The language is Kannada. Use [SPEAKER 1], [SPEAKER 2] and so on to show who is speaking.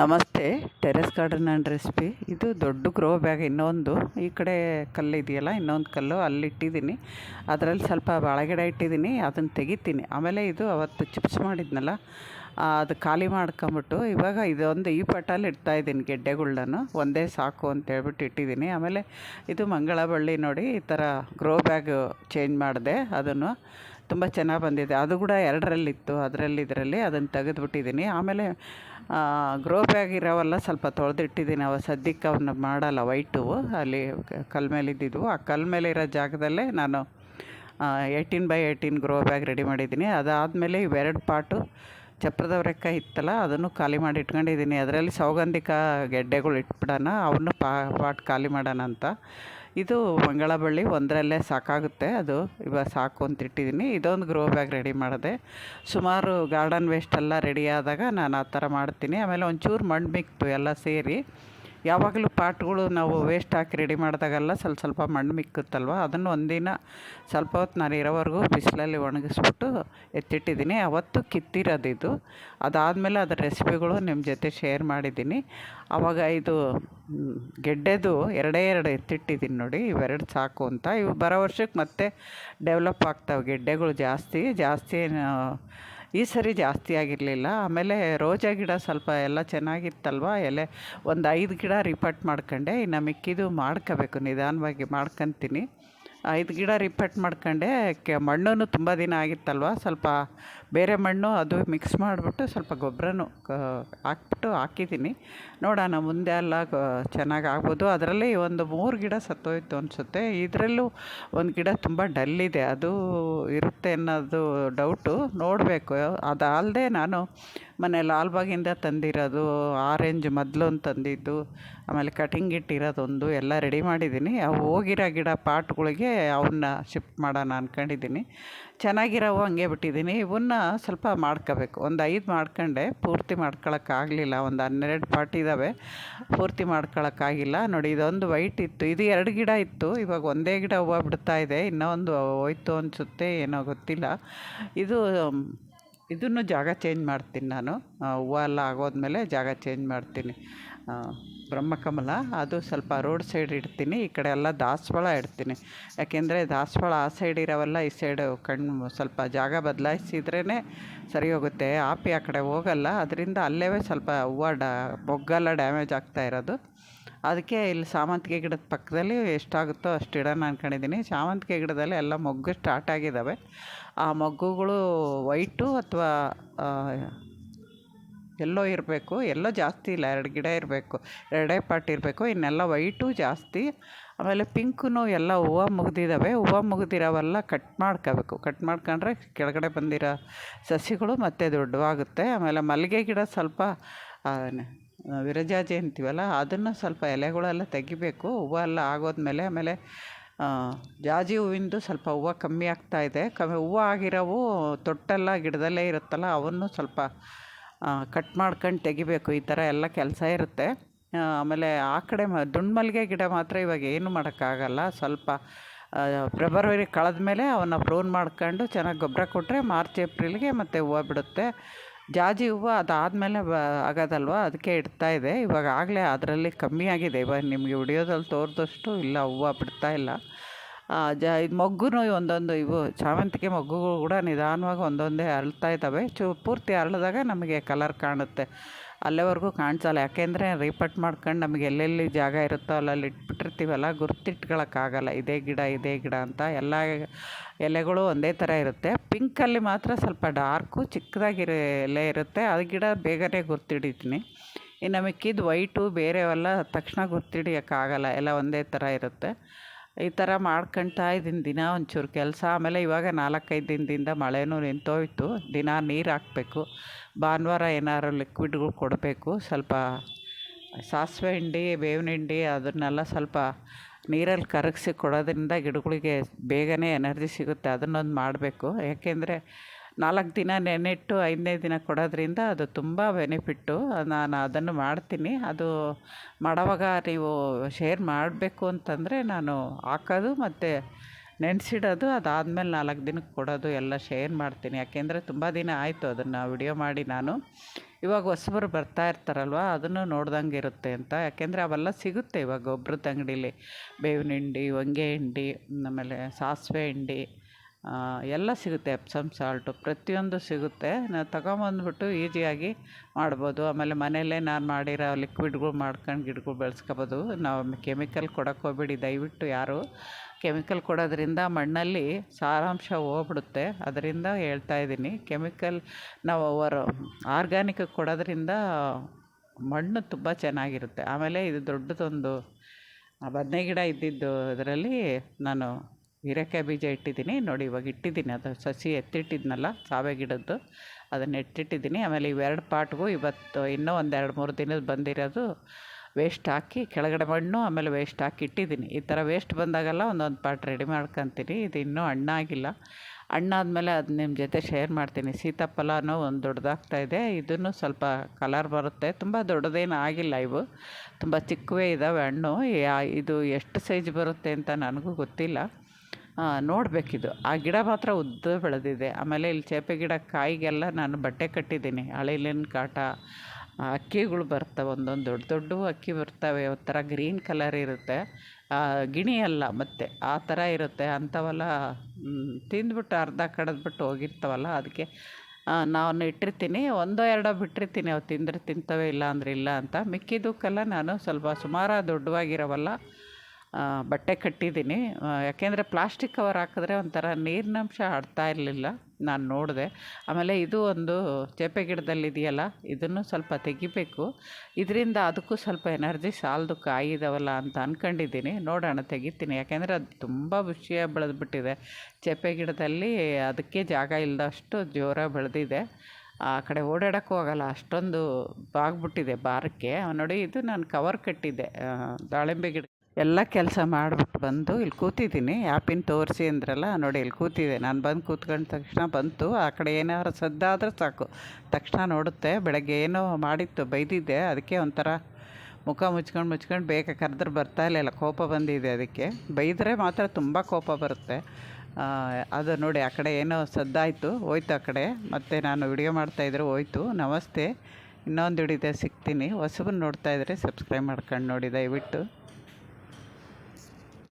[SPEAKER 1] ನಮಸ್ತೆ, ಟೆರೆಸ್ ಗಾರ್ಡನ್ ಆ್ಯಂಡ್ ರೆಸಿಪಿ. ಇದು ದೊಡ್ಡ ಗ್ರೋ ಬ್ಯಾಗ್ ಇನ್ನೊಂದು. ಈ ಕಡೆ ಕಲ್ಲು ಇದೆಯಲ್ಲ, ಇನ್ನೊಂದು ಕಲ್ಲು ಅಲ್ಲಿ ಇಟ್ಟಿದ್ದೀನಿ ಅದರಲ್ಲಿ ಸ್ವಲ್ಪ ಬಾಳೆಗಿಡ ಇಟ್ಟಿದ್ದೀನಿ, ಅದನ್ನು ತೆಗಿತೀನಿ. ಆಮೇಲೆ ಇದು ಅವತ್ತು ಚಿಪ್ಸ್ ಮಾಡಿದ್ನಲ್ಲ, ಅದು ಖಾಲಿ ಮಾಡ್ಕೊಂಬಿಟ್ಟು ಇವಾಗ ಇದೊಂದು ಈ ಪಟ್ಟಲ್ಲಿ ಇಡ್ತಾ ಇದ್ದೀನಿ ಗೆಡ್ಡೆಗಳನ್ನ ಒಂದೇ ಸಾಕು ಅಂತ ಹೇಳ್ಬಿಟ್ಟು ಇಟ್ಟಿದ್ದೀನಿ. ಆಮೇಲೆ ಇದು ಮಂಗಳ ಬಳ್ಳಿ ನೋಡಿ, ಈ ಥರ ಗ್ರೋ ಬ್ಯಾಗ್ ಚೇಂಜ್ ಮಾಡಿದೆ ಅದನ್ನು. ತುಂಬ ಚೆನ್ನಾಗಿ ಬಂದಿದೆ. ಅದು ಕೂಡ ಎರಡರಲ್ಲಿತ್ತು. ಅದರಲ್ಲಿ, ಇದರಲ್ಲಿ ಅದನ್ನು ತೆಗೆದುಬಿಟ್ಟಿದ್ದೀನಿ ಆಮೇಲೆ ಗ್ರೋ ಬ್ಯಾಗ್ ಇರೋವೆಲ್ಲ ಸ್ವಲ್ಪ ತೊಳೆದಿಟ್ಟಿದ್ದೀನಿ ಅವ. ಸದ್ಯಕ್ಕೆ ಅವನ್ನ ಮಾಡಲ್ಲ ವೈಟು. ಅಲ್ಲಿ ಕಲ್ ಮೇಲೆ ಇದ್ದಿದ್ವು ಆ ಕಲ್ ಮೇಲೆ ಇರೋ ಜಾಗದಲ್ಲೇ ನಾನು eighteen by eighteen grow bag ready ಮಾಡಿದ್ದೀನಿ ಅದಾದಮೇಲೆ ಇವೆರಡು ಪಾಟು ಚಪ್ರದವರೆಕಾಯಿ ಇತ್ತಲ್ಲ, ಅದನ್ನು ಖಾಲಿ ಮಾಡಿ ಇಟ್ಕೊಂಡಿದ್ದೀನಿ ಅದರಲ್ಲಿ ಸೌಗಂಧಿಕ ಗೆಡ್ಡೆಗಳು ಇಟ್ಬಿಡೋಣ. ಅವನ್ನ ಪಾಟ್ ಖಾಲಿ ಮಾಡೋಣ ಅಂತ. ಇದು ಮಂಗಳ ಬಳ್ಳಿ ಒಂದರಲ್ಲೇ ಸಾಕಾಗುತ್ತೆ. ಅದು ಇವಾಗ ಸಾಕು ಅಂತ ಇಟ್ಟಿದ್ದೀನಿ. ಇದೊಂದು ಗ್ರೋ ಬ್ಯಾಗ್ ರೆಡಿ ಮಾಡಿದೆ. ಸುಮಾರು ಗಾರ್ಡನ್ ವೇಸ್ಟ್ ಎಲ್ಲ ರೆಡಿ ಆದಾಗ ನಾನು ಆ ಥರ ಮಾಡ್ತೀನಿ. ಆಮೇಲೆ ಒಂಚೂರು ಮಣ್ಣು ಮಿಕ್ತು ಎಲ್ಲ ಸೇರಿ. ಯಾವಾಗಲೂ ಪಾಟ್ಗಳು ನಾವು ವೇಸ್ಟ್ ಹಾಕಿ ರೆಡಿ ಮಾಡಿದಾಗೆಲ್ಲ ಸ್ವಲ್ಪ ಸ್ವಲ್ಪ ಮಣ್ಣು ಮಿಕ್ಕುತ್ತಲ್ವ? ಅದನ್ನು ಒಂದಿನ ಸ್ವಲ್ಪ ಹೊತ್ತು ನಾನು ಇರೋವರೆಗೂ ಬಿಸಿಲಲ್ಲಿ ಒಣಗಿಸ್ಬಿಟ್ಟು ಎತ್ತಿಟ್ಟಿದ್ದೀನಿ. ಅವತ್ತು ಕಿತ್ತಿರೋದಿದ್ದು ಇದು ಅದಾದಮೇಲೆ ಅದರ ರೆಸಿಪಿಗಳು ನಿಮ್ಮ ಜೊತೆ ಶೇರ್ ಮಾಡಿದ್ದೀನಿ. ಆವಾಗ ಇದು ಗೆಡ್ಡೆದು ಎರಡೇ ಎರಡು ಎತ್ತಿಟ್ಟಿದ್ದೀನಿ ನೋಡಿ. ಇವೆರಡು ಸಾಕು ಅಂತ. ಇವು ಬರೋ ವರ್ಷಕ್ಕೆ ಮತ್ತೆ ಡೆವಲಪ್ ಆಗ್ತಾವೆ ಗೆಡ್ಡೆಗಳು ಜಾಸ್ತಿ. ಜಾಸ್ತಿ ಈ ಸರಿ ಜಾಸ್ತಿ ಆಗಿರಲಿಲ್ಲ. ಆಮೇಲೆ ರೋಜಾ ಗಿಡ ಸ್ವಲ್ಪ ಎಲ್ಲ ಚೆನ್ನಾಗಿತ್ತಲ್ವ? ಎಲೆ ಒಂದು ಐದು ಗಿಡ ರಿಪಟ್ ಮಾಡ್ಕೊಂಡೆ. ಇನ್ನು ಮಿಕ್ಕಿದು ಮಾಡ್ಕೋಬೇಕು. ನಿಧಾನವಾಗಿ ಮಾಡ್ಕೊತೀನಿ. ಐದು ಗಿಡ ರಿಪೇಟ್ ಮಾಡ್ಕೊಂಡೆ. ಕೆ ಮಣ್ಣು ತುಂಬ ದಿನ ಆಗಿತ್ತಲ್ವ? ಸ್ವಲ್ಪ ಬೇರೆ ಮಣ್ಣು ಅದು ಮಿಕ್ಸ್ ಮಾಡಿಬಿಟ್ಟು ಸ್ವಲ್ಪ ಗೊಬ್ಬರನು ಹಾಕ್ಬಿಟ್ಟು ಹಾಕಿದ್ದೀನಿ. ನೋಡೋಣ, ಮುಂದೆ ಎಲ್ಲ ಚೆನ್ನಾಗಿ ಆಗ್ಬೋದು. ಅದರಲ್ಲಿ ಒಂದು ಮೂರು ಗಿಡ ಸತ್ತೋಯ್ತು ಅನಿಸುತ್ತೆ. ಇದರಲ್ಲೂ ಒಂದು ಗಿಡ ತುಂಬ ಡಲ್ ಇದೆ ಅದು ಇರುತ್ತೆ ಅನ್ನೋದು ಡೌಟು. ನೋಡಬೇಕು. ಅದಲ್ಲದೆ ನಾನು ಮನೆ ಲಾಲ್ಬಾಗಿಂದ ತಂದಿರೋದು ಆರೆಂಜ್ ಮೊದಲೊಂದು ತಂದಿದ್ದು, ಆಮೇಲೆ ಕಟಿಂಗ್ ಇಟ್ಟಿರೋದೊಂದು ಎಲ್ಲ ರೆಡಿ ಮಾಡಿದ್ದೀನಿ. ಅವು ಹೋಗಿರೋ ಗಿಡ ಪಾಟ್ಗಳಿಗೆ ಅವನ್ನ ಶಿಫ್ಟ್ ಮಾಡೋಣ ಅಂದ್ಕೊಂಡಿದ್ದೀನಿ ಚೆನ್ನಾಗಿರೋವು ಹಂಗೆ ಬಿಟ್ಟಿದ್ದೀನಿ. ಇವನ್ನ ಸ್ವಲ್ಪ ಮಾಡ್ಕೋಬೇಕು. ಒಂದು ಐದು ಮಾಡ್ಕೊಂಡೆ. ಪೂರ್ತಿ ಮಾಡ್ಕೊಳಕ್ಕಾಗಲಿಲ್ಲ ಒಂದು ಹನ್ನೆರಡು ಪಾಟ್ ಇದ್ದಾವೆ ಪೂರ್ತಿ ಮಾಡ್ಕೊಳಕ್ಕಾಗಿಲ್ಲ ನೋಡಿ, ಇದೊಂದು ವೈಟ್ ಇತ್ತು. ಇದು ಎರಡು ಗಿಡ ಇತ್ತು. ಇವಾಗ ಒಂದೇ ಗಿಡ ಹೂವು ಬಿಡ್ತಾ ಇದೆ. ಇನ್ನೊಂದು ಹೋಯ್ತು ಅನಿಸುತ್ತೆ, ಏನೋ ಗೊತ್ತಿಲ್ಲ. ಇದು ಇದನ್ನು ಜಾಗ ಚೇಂಜ್ ಮಾಡ್ತೀನಿ ನಾನು. ಹೂವು ಎಲ್ಲ ಆಗೋದ್ಮೇಲೆ ಜಾಗ ಚೇಂಜ್ ಮಾಡ್ತೀನಿ. ಬ್ರಹ್ಮಕಮಲ ಅದು ಸ್ವಲ್ಪ ರೋಡ್ ಸೈಡ್ ಇಡ್ತೀನಿ. ಈ ಕಡೆ ಎಲ್ಲ ದಾಸವಾಳ ಇಡ್ತೀನಿ. ಯಾಕೆಂದರೆ ದಾಸವಾಳ ಆ ಸೈಡ್ ಇರೋವೆಲ್ಲ, ಈ ಸೈಡು ಕಣ್ಣು ಸ್ವಲ್ಪ ಜಾಗ ಬದಲಾಯಿಸಿದ್ರೇ ಸರಿ ಹೋಗುತ್ತೆ. ಆಪಿ ಆ ಕಡೆ ಹೋಗಲ್ಲ. ಅದರಿಂದ ಅಲ್ಲೇ ಸ್ವಲ್ಪ ಹೂವು ಡ, ಮೊಗ್ಗೆಲ್ಲ ಡ್ಯಾಮೇಜ್ ಆಗ್ತಾ ಇರೋದು. ಅದಕ್ಕೆ ಇಲ್ಲಿ ಸಾಮಂತಿಗೆ ಗಿಡದ ಪಕ್ಕದಲ್ಲಿ ಎಷ್ಟಾಗುತ್ತೋ ಅಷ್ಟು ಇಡೋಣ ಅಂದ್ಕೊಂಡಿದ್ದೀನಿ ಸಾಮಂತಿಗೆ ಗಿಡದಲ್ಲಿ ಎಲ್ಲ ಮೊಗ್ಗು ಸ್ಟಾರ್ಟ್ ಆಗಿದ್ದಾವೆ ಆ ಮೊಗ್ಗುಗಳು ವೈಟು ಅಥವಾ ಎಲ್ಲೋ ಇರಬೇಕು. ಎಲ್ಲೋ ಜಾಸ್ತಿ ಇಲ್ಲ, ಎರಡು ಗಿಡ ಇರಬೇಕು, ಎರಡೇ ಪಾಟ್ ಇರಬೇಕು. ಇನ್ನೆಲ್ಲ ವೈಟು ಜಾಸ್ತಿ. ಆಮೇಲೆ ಪಿಂಕೂ ಎಲ್ಲ ಹೂವು ಮುಗಿದಿದ್ದಾವೆ ಹೂವು ಮುಗ್ದಿರೋವೆಲ್ಲ ಕಟ್ ಮಾಡ್ಕೋಬೇಕು. ಕಟ್ ಮಾಡ್ಕೊಂಡ್ರೆ ಕೆಳಗಡೆ ಬಂದಿರೋ ಸಸಿಗಳು ಮತ್ತೆ ದೊಡ್ಡವಾಗುತ್ತೆ. ಆಮೇಲೆ ಮಲ್ಲಿಗೆ ಗಿಡ ಸ್ವಲ್ಪ ವಿರಜಾಜಿ ಅಂತೀವಲ್ಲ, ಅದನ್ನು ಸ್ವಲ್ಪ ಎಲೆಗಳೆಲ್ಲ ತೆಗಿಬೇಕು. ಹೂವು ಎಲ್ಲ ಆಗೋದ್ಮೇಲೆ ಆಮೇಲೆ ಜಾಜಿ ಹೂವಿಂದು ಸ್ವಲ್ಪ ಹೂವು ಕಮ್ಮಿ ಆಗ್ತಾ ಇದೆ. ಕಮ್ಮಿ, ಹೂವು ಆಗಿರೋವು ತೊಟ್ಟೆಲ್ಲ ಗಿಡದಲ್ಲೇ ಇರುತ್ತಲ್ಲ, ಅವನ್ನು ಸ್ವಲ್ಪ ಕಟ್ ಮಾಡ್ಕೊಂಡು ತೆಗಿಬೇಕು. ಈ ಥರ ಎಲ್ಲ ಕೆಲಸ ಇರುತ್ತೆ. ಆಮೇಲೆ ಆ ಕಡೆ ಮ ದುಂಡು ಮಲ್ಲಿಗೆ ಗಿಡ ಮಾತ್ರ ಇವಾಗ ಏನು ಮಾಡೋಕ್ಕಾಗಲ್ಲ. ಸ್ವಲ್ಪ ಫೆಬ್ರವರಿ ಕಳೆದ ಮೇಲೆ ಅವನ್ನ ಪ್ರೂನ್ ಮಾಡ್ಕೊಂಡು ಚೆನ್ನಾಗಿ ಗೊಬ್ಬರ ಕೊಟ್ಟರೆ ಮಾರ್ಚ್ ಏಪ್ರಿಲ್ಗೆ ಮತ್ತೆ ಹೂವು ಬಿಡುತ್ತೆ. ಜಾಜಿ ಹೂವು ಅದಾದಮೇಲೆ ಬ ಆಗೋದಲ್ವ? ಅದಕ್ಕೆ ಇಡ್ತಾ ಇದೆ. ಇವಾಗ ಆಗಲೇ ಅದರಲ್ಲಿ ಕಮ್ಮಿ ಆಗಿದೆ. ಇವಾಗ ನಿಮಗೆ ವಿಡಿಯೋದಲ್ಲಿ ತೋರಿದಷ್ಟು ಇಲ್ಲ, ಹೂವು ಬಿಡ್ತಾ ಇಲ್ಲ. ಜ, ಇದು ಮೊಗ್ಗು ಒಂದೊಂದು ಇವು ಸೇವಂತಿಗೆ ಮೊಗ್ಗುಗಳು ಕೂಡ ನಿಧಾನವಾಗಿ ಒಂದೊಂದೇ ಅರಳ್ತಾ ಇದ್ದಾವೆ. ಚೂ, ಪೂರ್ತಿ ಅರಳಿದಾಗ ನಮಗೆ ಕಲರ್ ಕಾಣುತ್ತೆ. ಅಲ್ಲಿವರೆಗೂ ಕಾಣಿಸಲ್ಲ. ಯಾಕೆಂದರೆ ರೀಪಟ್ ಮಾಡ್ಕೊಂಡು ನಮಗೆ ಎಲ್ಲೆಲ್ಲಿ ಜಾಗ ಇರುತ್ತೋ ಅಲ್ಲಲ್ಲಿ ಇಟ್ಬಿಟ್ಟಿರ್ತೀವಲ್ಲ ಗುರುತಿಟ್ಕೊಳ್ಳೋಕ್ಕಾಗಲ್ಲ ಇದೇ ಗಿಡ ಇದೇ ಗಿಡ ಅಂತ ಎಲ್ಲ ಎಲೆಗಳು ಒಂದೇ ಥರ ಇರುತ್ತೆ. ಪಿಂಕಲ್ಲಿ ಮಾತ್ರ ಸ್ವಲ್ಪ ಡಾರ್ಕು, ಚಿಕ್ಕದಾಗಿರೋ ಎಲೆ ಇರುತ್ತೆ. ಅದು ಗಿಡ ಬೇಗನೆ ಗುರ್ತಿಡಿತೀನಿ. ಇನ್ನು ಮಿಕ್ಕಿದ್ದು ವೈಟು ಬೇರೆವೆಲ್ಲ, ತಕ್ಷಣ ಗುರ್ತಿಡಿಯೋಕ್ಕಾಗಲ್ಲ. ಎಲ್ಲ ಒಂದೇ ಥರ ಇರುತ್ತೆ. ಈ ಥರ ಮಾಡ್ಕೊಳ್ತಾ ಇದ್ದೀನಿ ದಿನ ಒಂಚೂರು ಕೆಲಸ. ಆಮೇಲೆ ಇವಾಗ ನಾಲ್ಕೈದು ದಿನದಿಂದ ಮಳೆನೂ ನಿಂತೋಯ್ತು. ದಿನ ನೀರು ಹಾಕಬೇಕು. ಭಾನುವಾರ ಏನಾದ್ರು ಲಿಕ್ವಿಡ್ಗಳು ಕೊಡಬೇಕು. ಸ್ವಲ್ಪ ಸಾಸಿವೆ ಹಿಂಡಿ, ಬೇವಿನ ಹಿಂಡಿ ಅದನ್ನೆಲ್ಲ ಸ್ವಲ್ಪ ನೀರಲ್ಲಿ ಕರಗಿಸಿ ಕೊಡೋದ್ರಿಂದ ಗಿಡಗಳಿಗೆ ಬೇಗನೆ ಎನರ್ಜಿ ಸಿಗುತ್ತೆ. ಅದನ್ನೊಂದು ಮಾಡಬೇಕು. ಯಾಕೆಂದರೆ ನಾಲ್ಕು ದಿನ ನೆನೆಟ್ಟು ಐದನೇ ದಿನ ಕೊಡೋದ್ರಿಂದ ಅದು ತುಂಬ ಬೆನಿಫಿಟ್ಟು. ನಾನು ಅದನ್ನು ಮಾಡ್ತೀನಿ. ಅದು ಮಾಡೋವಾಗ ನೀವು ಶೇರ್ ಮಾಡಬೇಕು ಅಂತಂದರೆ ನಾನು ಹಾಕೋದು ಮತ್ತು ನೆನೆಸಿಡೋದು, ಅದಾದಮೇಲೆ ನಾಲ್ಕು ದಿನಕ್ಕೆ ಕೊಡೋದು, ಎಲ್ಲ ಶೇರ್ ಮಾಡ್ತೀನಿ. ಯಾಕೆಂದರೆ ತುಂಬ ದಿನ ಆಯಿತು ಅದನ್ನು ವಿಡಿಯೋ ಮಾಡಿ ನಾನು. ಇವಾಗ ಹೊಸಬರು ಬರ್ತಾ ಇರ್ತಾರಲ್ವ, ಅದನ್ನು ನೋಡ್ದಂಗೆ ಇರುತ್ತೆ ಅಂತ. ಯಾಕೆಂದರೆ ಅವೆಲ್ಲ ಸಿಗುತ್ತೆ ಇವಾಗ ಗೊಬ್ಬರದ ಅಂಗಡೀಲಿ. ಬೇವಿನ ಹಿಂಡಿ, ಹೊಂಗೆ ಹಿಂಡಿ, ಆಮೇಲೆ ಸಾಸಿವೆ ಹಿಂಡಿ ಎಲ್ಲ ಸಿಗುತ್ತೆ ಎಪ್ಸಮ್ ಸಾಲ್ಟು. ಪ್ರತಿಯೊಂದು ಸಿಗುತ್ತೆ. ನಾವು ತಗೊಂಬಂದ್ಬಿಟ್ಟು ಈಸಿಯಾಗಿ ಮಾಡ್ಬೋದು. ಆಮೇಲೆ ಮನೆಯಲ್ಲೇ ನಾನು ಮಾಡಿರೋ ಲಿಕ್ವಿಡ್ಗಳು ಮಾಡ್ಕೊಂಡು ಗಿಡಗಳು ಬೆಳೆಸ್ಕೊಬೋದು. ನಾವು ಕೆಮಿಕಲ್ ಕೊಡೋಕ್ಕೆ ಹೋಗ್ಬೇಡಿ ದಯವಿಟ್ಟು ಯಾರು. ಕೆಮಿಕಲ್ ಕೊಡೋದ್ರಿಂದ ಮಣ್ಣಲ್ಲಿ ಸಾರಾಂಶ ಹೋಗ್ಬಿಡುತ್ತೆ. ಅದರಿಂದ ಹೇಳ್ತಾ ಇದ್ದೀನಿ. ಕೆಮಿಕಲ್ ನಾವು ಅವರು ಆರ್ಗ್ಯಾನಿಕ್ ಕೊಡೋದ್ರಿಂದ ಮಣ್ಣು ತುಂಬ ಚೆನ್ನಾಗಿರುತ್ತೆ. ಆಮೇಲೆ ಇದು ದೊಡ್ಡದೊಂದು ಬದನೆ ಗಿಡ ಇದ್ದಿದ್ದು ಇದರಲ್ಲಿ ನಾನು ಹೀರೆಕಾಯಿ ಬೀಜ ಇಟ್ಟಿದ್ದೀನಿ. ನೋಡಿ, ಇವಾಗ ಇಟ್ಟಿದ್ದೀನಿ. ಅದು ಸಸಿ ಎತ್ತಿಟ್ಟಿದ್ನಲ್ಲ, ಸಾವೆ ಗಿಡದ್ದು. ಅದನ್ನು ಎತ್ತಿಟ್ಟಿದ್ದೀನಿ. ಆಮೇಲೆ ಇವೆರಡು ಪಾಟ್ಗೂ ಇವತ್ತು ಇನ್ನೂ ಒಂದು ಎರಡು ಮೂರು ದಿನದ ಬಂದಿರೋದು ವೇಸ್ಟ್ ಹಾಕಿ, ಕೆಳಗಡೆ ಮಣ್ಣು, ಆಮೇಲೆ ವೇಸ್ಟ್ ಹಾಕಿ ಇಟ್ಟಿದ್ದೀನಿ. ಈ ಥರ ವೇಸ್ಟ್ ಬಂದಾಗೆಲ್ಲ ಒಂದೊಂದು ಪಾಟ್ ರೆಡಿ ಮಾಡ್ಕೊತೀನಿ. ಇದು ಇನ್ನೂ ಹಣ್ಣಾಗಿಲ್ಲ ಹಣ್ಣಾದಮೇಲೆ ಅದು ನಿಮ್ಮ ಜೊತೆ ಶೇರ್ ಮಾಡ್ತೀನಿ. ಸೀತಾಫಲನೂ ಒಂದು ದೊಡ್ಡದಾಗ್ತಾ ಇದೆ. ಇದನ್ನು ಸ್ವಲ್ಪ ಕಲರ್ ಬರುತ್ತೆ. ತುಂಬ ದೊಡ್ಡದೇನು ಆಗಿಲ್ಲ ಇವು. ತುಂಬ ಚಿಕ್ಕವೇ ಇದ್ದಾವೆ ಹಣ್ಣು. ಇದು ಎಷ್ಟು ಸೈಜ್ ಬರುತ್ತೆ ಅಂತ ನನಗೂ ಗೊತ್ತಿಲ್ಲ. ನೋಡಬೇಕಿದು. ಆ ಗಿಡ ಮಾತ್ರ ಉದ್ದ ಬೆಳೆದಿದೆ. ಆಮೇಲೆ ಇಲ್ಲಿ ಚೇಪೆ ಗಿಡ ಕಾಯಿಗೆಲ್ಲ ನಾನು ಬಟ್ಟೆ ಕಟ್ಟಿದ್ದೀನಿ. ಹಳೆಲಿನ ಕಾಟ ಅಕ್ಕಿಗಳು ಬರ್ತವೆ, ಒಂದೊಂದು ದೊಡ್ಡ ದೊಡ್ಡ ಅಕ್ಕಿ ಬರ್ತವೆ, ಒಂಥರ ಗ್ರೀನ್ ಕಲರ್ ಇರುತ್ತೆ. ಗಿಣಿ ಅಲ್ಲ ಮತ್ತೆ, ಆ ಥರ ಇರುತ್ತೆ. ಅಂಥವೆಲ್ಲ ತಿಂದ್ಬಿಟ್ಟು ಅರ್ಧ ಕಡಿದ್ಬಿಟ್ಟು ಹೋಗಿರ್ತವಲ್ಲ, ಅದಕ್ಕೆ ನಾನು ಇಟ್ಟಿರ್ತೀನಿ. ಒಂದೋ ಎರಡೋ ಬಿಟ್ಟಿರ್ತೀನಿ, ಅವು ತಿಂದರೆ ತಿಂತವೆ ಇಲ್ಲ ಅಂದರೆ ಇಲ್ಲ ಅಂತ. ಮಿಕ್ಕಿದ್ದಕ್ಕೆಲ್ಲ ನಾನು ಸ್ವಲ್ಪ ಸುಮಾರು ದೊಡ್ಡವಾಗಿರೋವಲ್ಲ ಬಟ್ಟೆ ಕಟ್ಟಿದ್ದೀನಿ. ಯಾಕೆಂದರೆ ಪ್ಲಾಸ್ಟಿಕ್ ಕವರ್ ಹಾಕಿದ್ರೆ ಒಂಥರ ನೀರಿನಂಶ ಆಡ್ತಾ ಇರಲಿಲ್ಲ ನಾನು ನೋಡಿದೆ. ಆಮೇಲೆ ಇದು ಒಂದು ಚೇಪೆ ಗಿಡದಲ್ಲಿ ಇದೆಯಲ್ಲ, ಇದನ್ನು ಸ್ವಲ್ಪ ತೆಗಿಬೇಕು. ಇದರಿಂದ ಅದಕ್ಕೂ ಸ್ವಲ್ಪ ಎನರ್ಜಿ ಸಾಲದು ಕಾಯಿದವಲ್ಲ ಅಂತ ಅಂದ್ಕೊಂಡಿದ್ದೀನಿ ನೋಡೋಣ, ತೆಗಿತೀನಿ. ಯಾಕೆಂದರೆ ಅದು ತುಂಬ ವಿಷಯ ಬೆಳೆದ್ಬಿಟ್ಟಿದೆ. ಚೇಪೆ ಗಿಡದಲ್ಲಿ ಅದಕ್ಕೆ ಜಾಗ ಇಲ್ಲದಷ್ಟು ಜೋರಾಗಿ ಬೆಳೆದಿದೆ. ಆ ಕಡೆ ಓಡಾಡೋಕ್ಕೂ ಹೋಗಲ್ಲ ಅಷ್ಟೊಂದು ಬಾಗ್ಬಿಟ್ಟಿದೆ ಬಾರಕ್ಕೆ. ನೋಡಿ, ಇದು ನಾನು ಕವರ್ ಕಟ್ಟಿದ್ದೆ. ದಾಳಿಂಬೆ ಗಿಡ ಎಲ್ಲ ಕೆಲಸ ಮಾಡಿಬಿಟ್ಟು ಬಂದು ಇಲ್ಲಿ ಕೂತಿದ್ದೀನಿ. ಆ್ಯಪಿನ ತೋರಿಸಿ ಅಂದ್ರಲ್ಲ, ನೋಡಿ ಇಲ್ಲಿ ಕೂತಿದೆ. ನಾನು ಬಂದು ಕೂತ್ಕೊಂಡ ತಕ್ಷಣ ಬಂತು. ಆ ಕಡೆ ಏನಾದ್ರು ಸದ್ದಾದರೂ ಸಾಕು. ತಕ್ಷಣ ನೋಡುತ್ತೆ, ಬೆಳಗ್ಗೆ ಏನೋ ಮಾಡಿತ್ತು, ಬೈದಿದ್ದೆ. ಅದಕ್ಕೆ ಒಂಥರ ಮುಖ ಮುಚ್ಕೊಂಡು ಮುಚ್ಕೊಂಡು ಬೇಗ ಕರೆದ್ರೆ ಬರ್ತಾ ಇಲ್ಲ ಕೋಪ ಬಂದಿದೆ ಅದಕ್ಕೆ. ಬೈದರೆ ಮಾತ್ರ ತುಂಬ ಕೋಪ ಬರುತ್ತೆ. ಅದು ನೋಡಿ, ಆ ಕಡೆ ಏನೋ ಸದ್ದಾಯಿತು, ಹೋಯ್ತು ಆ ಕಡೆ. ಮತ್ತು ನಾನು ವಿಡಿಯೋ ಮಾಡ್ತಾಯಿದ್ರೆ ಹೋಯ್ತು. ನಮಸ್ತೆ. ಇನ್ನೊಂದು ಹಿಡಿದೆ ಸಿಗ್ತೀನಿ. ಹೊಸಬನ್ನು ನೋಡ್ತಾಯಿದ್ರೆ ಸಬ್ಸ್ಕ್ರೈಬ್ ಮಾಡ್ಕೊಂಡು ನೋಡಿ, ದಯವಿಟ್ಟು.